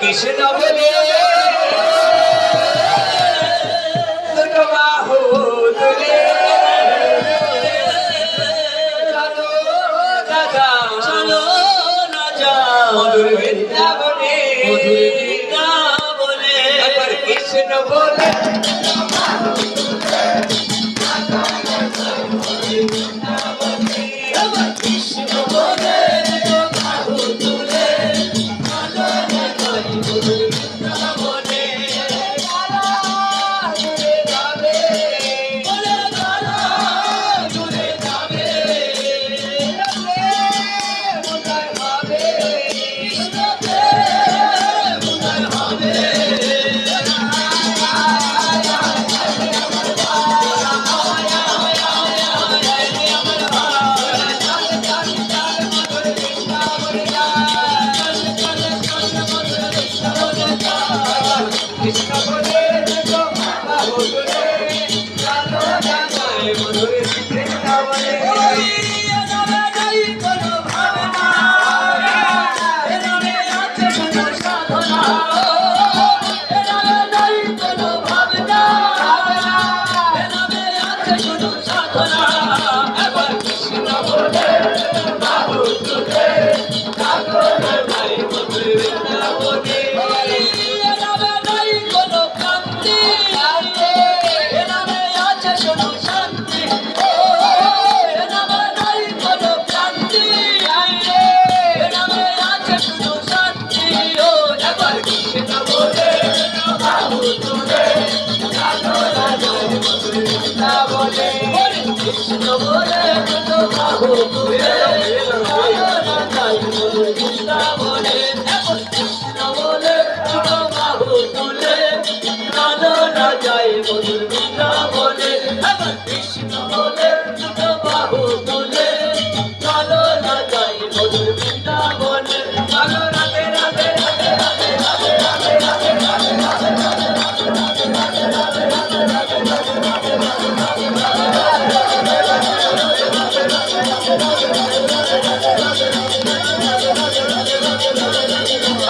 কৃষ্ণ বলে দুটো বাহু তুলে। চলো না যাও চলো না যাও। মধুর বৃন্দাবনে। মধুর কৃষ্ণ বলে কৃষ্ণ বলে কত বাহু তুলে কৃষ্ণ বলে ছোট বাহু তুলে কালো না যায় মধুর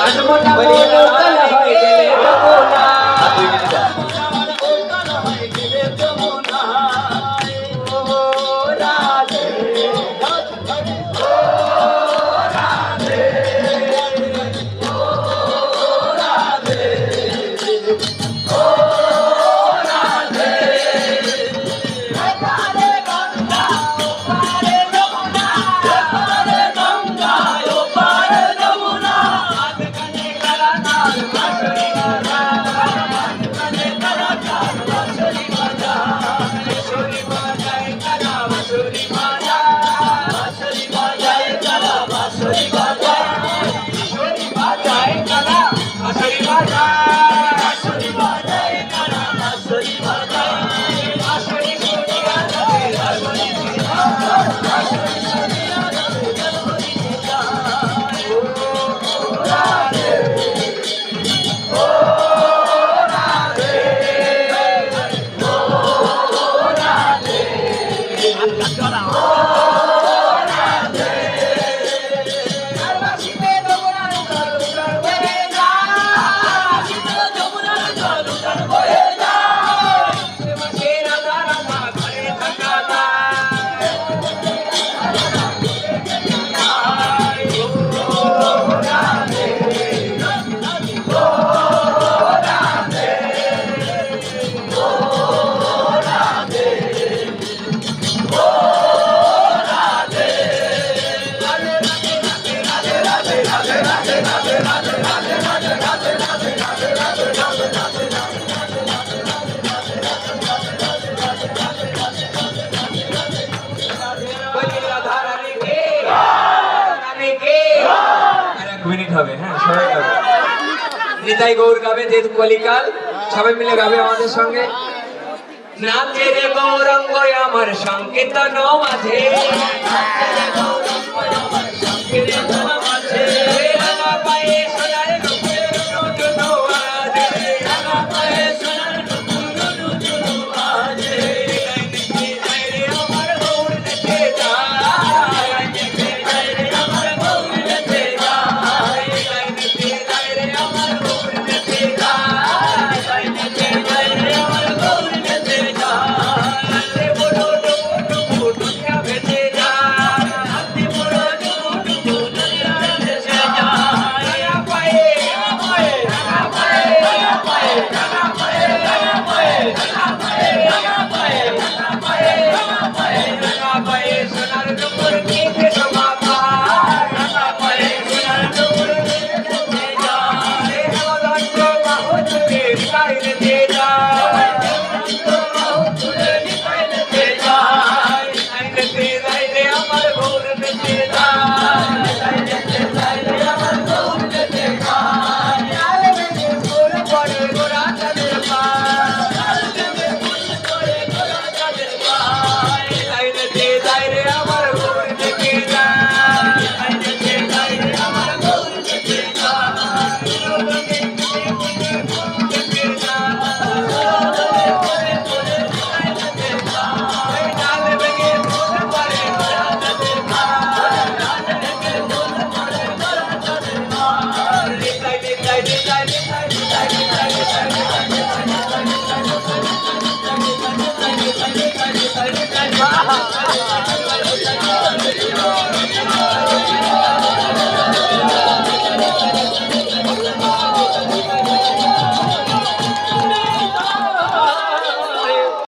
అనుమతి নিতাই গৌর গাবে যে কলিকাল, সবাই মিলে গাবে আমাদের সঙ্গে। নাচে রে গৌরঙ্গ আমার সংকেতন মাঝে। নাচে রে গৌরঙ্গ আমার